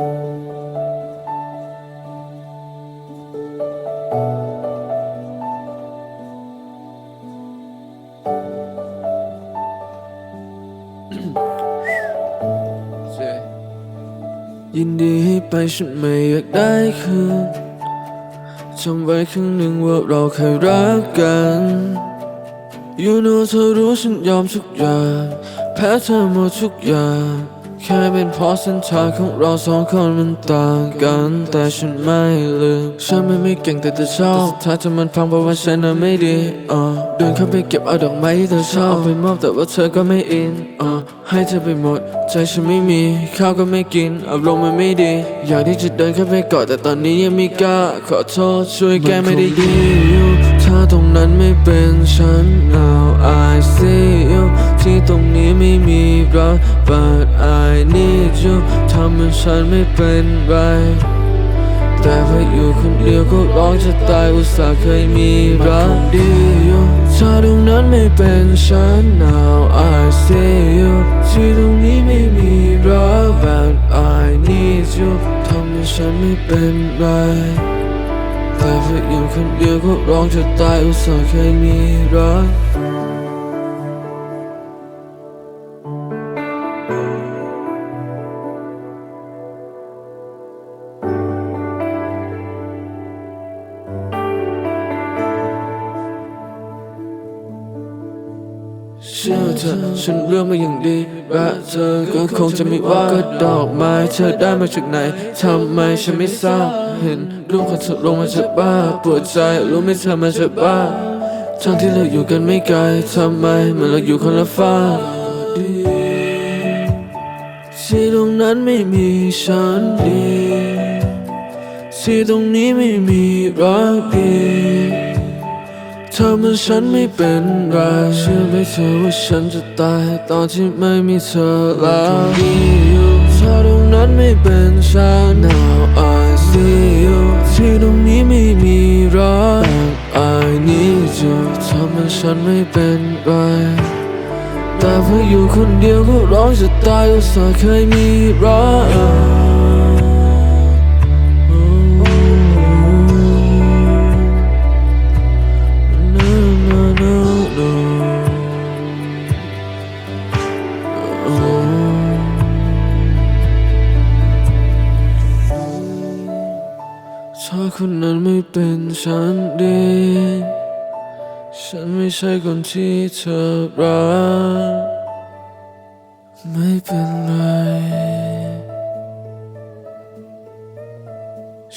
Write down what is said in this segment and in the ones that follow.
ยินดีให้ไปฉันไม่อยากได้คืนจำไว้ครั้งหนึ่งว่าเราเคยรักกัน You know เธอรู้ฉันยอมทุกอย่าง แพ้เธอหมดทุกอย่าง แค่เป็นเพราะเส้นทางของเราสองคนมันต่างกัน แต่ฉันไม่ลืมฉันไม่ไม่เก่งแต่เธอชอบแต่สุดท้าเธอมันพังเพราะว่าฉันน่ะไม่ดีอ่าเดินเข้าไปเก็บเอาดอกไม้ที่เธอชอบเอาไปมอบแต่ว่าเธอก็ไม่อินอ่าให้เธอไปหมด ใจฉันไม่มีข้าวก็ไม่กินอารมณ์มันไม่ดี อยากที่จะเดินเข้าไปกอดแต่ตอนนี้ยังไม่กล้าขอโทษช่วยแก้ไม่ได้ยินถ้าตรงนั้นไม่เป็นฉัน but I need you ทำให้ฉันไม่เป็นไร แต่พออยู่คนเดียวก็ร้องจะตายอุตส่าห์เคยมีรักดีอยู่ถ้าตรงนั้นไม่เป็นฉัน now I see you ที่ตรงนี้ไม่มีรัก but I need you ทำให้ฉันไม่เป็นไรแต่พออยู่คนเดียวก็ร้องจะตายอุตส่าห์เคยมีรัก เชื่อเธอฉันเลือกมาอย่างดีและเธอก็คงจะไม่ว่าก็ดอกไม้เธอได้มาจากไหนทำไมฉันไม่ทราบเห็นรูปของเธอลงมาจะบ้าปวดใจรู้ไหมเธอมันจะบ้าทั้งที่เราอยู่กันไม่ไกลทำไมเหมันเราอยู่คนละฟ้ากที่ตรงนั้นไม่มีฉันดีที่ตรงนี้ไม่มีรักดี ธอมันฉันไม่เป็นไรเชื่อไหมเธอว่าฉันจะตายตอนที่ไม่มีเธอแล้วดีอยู่ถ้าตรงนั้นไม่เป็นฉัน now I see you ที่ตรงนี้ไม่มีรัก I need you เธอมันฉันไม่เป็นไรแต่พออยู่คนเดียวก็ร้องจะตายอุตส่าห์เคยมีรัก คนนั้นไม่เป็นฉันดี ฉันไม่ใช่คนที่เธอรัก ไม่เป็นไร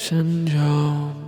ฉันยอม